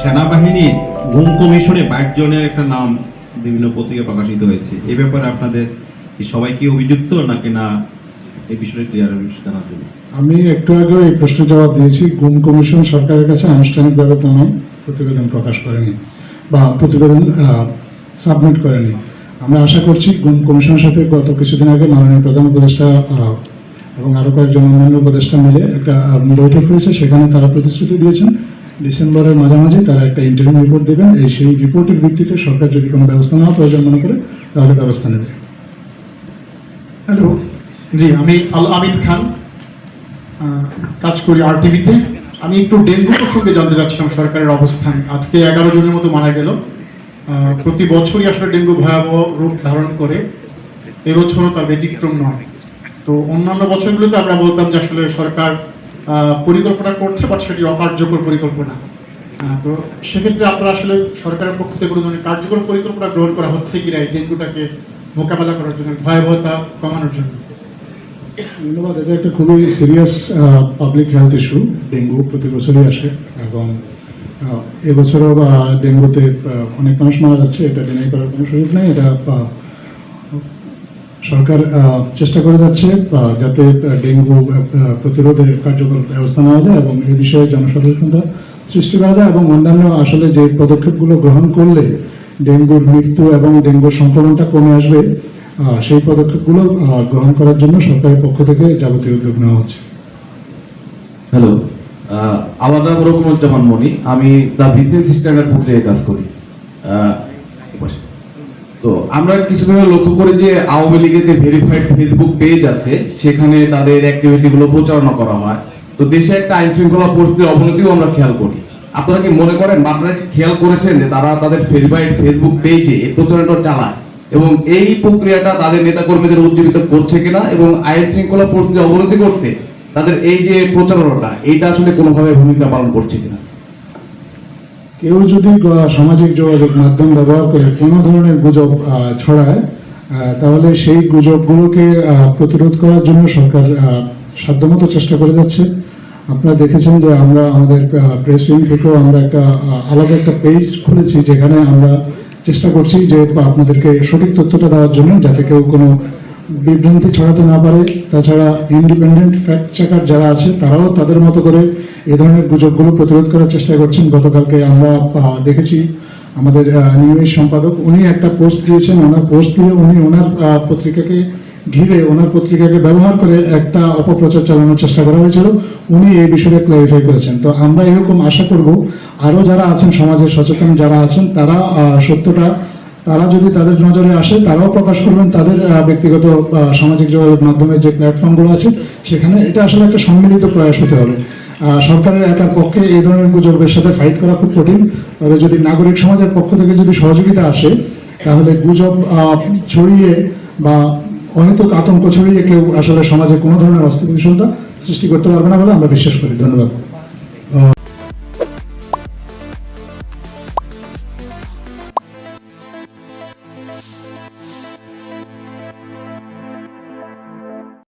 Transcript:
সেনাবাহিনীর গুম কমিশনে বাইশ জনের একটা নাম বিভিন্ন পত্রিকা প্রকাশিত হয়েছে। এ ব্যাপারে আপনাদের সবাই কি অভিযুক্ত নাকি না এই বিষয়ে ক্লিয়ার জানার জন্য। আমি একটু আগেও এই প্রশ্নের জবাব দিয়েছি, গুম কমিশন সরকারের কাছে আনুষ্ঠানিকভাবে কোনো প্রতিবেদন প্রকাশ করেনি বা প্রতিবেদন সাবমিট করেনি। আমরা আশা করছি গুম কমিশনের সাথে গত কিছুদিন আগে মাননীয় প্রধান উপদেষ্টা এবং আরও কয়েকজন অন্যান্য উপদেষ্টা মিলে একটা বৈঠক হয়েছে, সেখানে তারা প্রতিশ্রুতি দিয়েছেন। ডিসেম্বরের মাঝামাঝি তারা একটা ইন্টারভিউ রিপোর্ট দেবেন। এই সেই রিপোর্টের ভিত্তিতে সরকার যদি কোনো ব্যবস্থা নেওয়া প্রয়োজন মনে করে, তাহলে ব্যবস্থা নেবে। হ্যালো জি, আমি আল আমিন খান। কাজ করি আর টিভিতে আমি একটু ডেঙ্গু প্রসঙ্গে জানতে চাচ্ছিলাম সরকারের অবস্থান। আজকে এগারো জনের মতো মারা গেল। প্রতি বছরই আসলে ডেঙ্গু ভয়াবহ রূপ ধারণ করে। এবছরও তার ব্যতিক্রম নয়। তো অন্যান্য বছরগুলোতে আমরা বলতাম যে আসলে সরকার পরিকল্পনা করছে বাট সেটি অকার্যকর পরিকল্পনা। তো সেক্ষেত্রে আপনারা আসলে সরকারের পক্ষ থেকে কোনো ধরনের কার্যকর পরিকল্পনা গ্রহণ করা হচ্ছে কিনা এই ডেঙ্গুটাকে মোকাবেলা করার জন্য, ভয়াবহতা কমানোর জন্য? ধন্যবাদ, এটা একটা খুবই serious public health issue dengue প্রতি বছরই আসে, এবং এবছরও ডেঙ্গুতে অনেক মানুষ মারা যাচ্ছে, এটা ডিনাই করার কোনো সুযোগ নেই, এটা সরকার চেষ্টা করে যাচ্ছে যাতে ডেঙ্গু প্রতিরোধে কার্যকর ব্যবস্থা নেওয়া যায় এবং এই বিষয়ে জনসচেতনতা সৃষ্টি করা যায় এবং অন্যান্য আসলে যে পদক্ষেপগুলো গ্রহণ করলে ডেঙ্গুর মৃত্যু এবং ডেঙ্গুর সংক্রমণটা কমে আসবে সেই পদক্ষেপগুলো গ্রহণ করার জন্য সরকারের পক্ষ থেকে যাবতীয় উদ্যোগ নেওয়া হচ্ছে। হ্যালো আমার নাম রকমুজ্জামান মনি আমি দ্য বিজনেস স্ট্যান্ডার্ড পত্রিকায় কাজ করি। তো আমরা কিছুদিন আগে লক্ষ্য করি যে আওয়ামী লীগের যে ভেরিফাইড ফেসবুক পেজ আছে, সেখানে তাদের অ্যাক্টিভিটি গুলো প্রচারণা করা হয়। তো দেশে একটা আইন শৃঙ্খলা পরিস্থিতির অবনতিও আমরা খেয়াল করি। আপনারা কি মনে করেন আপনারা কি খেয়াল করেছেন যে তারা তাদের ভেরিফাইড ফেসবুক পেজে এই প্রচারণাটা চালায় এবং এই প্রক্রিয়াটা তাদের নেতাকর্মীদের উজ্জীবিত করছে কিনা এবং আইন শৃঙ্খলা পরিস্থিতি অবনতি করতে তাদের এই যে প্রচারণাটা, এইটা আসলে কোনোভাবে ভূমিকা পালন করছে কিনা? কেউ যদি সামাজিক যোগাযোগ মাধ্যম ব্যবহার করে কোনো ধরনের গুজব ছড়ায় তাহলে সেই গুজবগুলোকে প্রতিরোধ করার জন্য সরকার সাধ্যমতো চেষ্টা করে যাচ্ছে। আপনারা দেখেছেন যে আমরা আমাদের প্রেস উইং থেকেও আমরা একটা আলাদা একটা পেজ খুলেছি যেখানে আমরা চেষ্টা করছি যে আপনাদেরকে সঠিক তথ্যটা দেওয়ার জন্য যাতে কেউ কোনো বিভ্রান্তি ছড়াতে না পারে, তাছাড়া ইন্ডিপেন্ডেন্ট ফ্যাক্ট চেকার যারা আছে, তারাও তাদের মতো করে এ ধরনের গুজবগুলো প্রতিরোধ করার চেষ্টা করছেন। গতকালকে আমরা দেখেছি আমাদের নিউজ সম্পাদক, উনি একটা পোস্ট দিয়েছেন, ওনার পোস্ট দিয়ে উনি ওনার পত্রিকাকে ঘিরে, ওনার পত্রিকাকে ব্যবহার করে একটা অপপ্রচার চালানোর চেষ্টা করা হয়েছিল। উনি এই বিষয়ে ক্লারিফাই করেছেন। তো আমরা এরকম আশা করব, আরও যারা আছেন সমাজের সচেতন যারা আছেন, তারা সত্যটা তারা যদি তাদের নজরে আসে, তারাও প্রকাশ করবেন তাদের ব্যক্তিগত সামাজিক যোগাযোগ মাধ্যমে যে প্ল্যাটফর্মগুলো আছে, সেখানে এটা আসলে একটা সম্মিলিত প্রয়াস হতে হবে। সরকারের একার পক্ষে এই ধরনের গুজবের সাথে ফাইট করা খুব কঠিন। তবে যদি নাগরিক সমাজের পক্ষ থেকে যদি সহযোগিতা আসে, তাহলে গুজব ছড়িয়ে বা অহেতুক আতঙ্ক ছড়িয়ে কেউ আসলে সমাজে কোনো ধরনের অস্থিতিশীলতা সৃষ্টি করতে পারবে না বলে আমরা বিশ্বাস করি। ধন্যবাদ।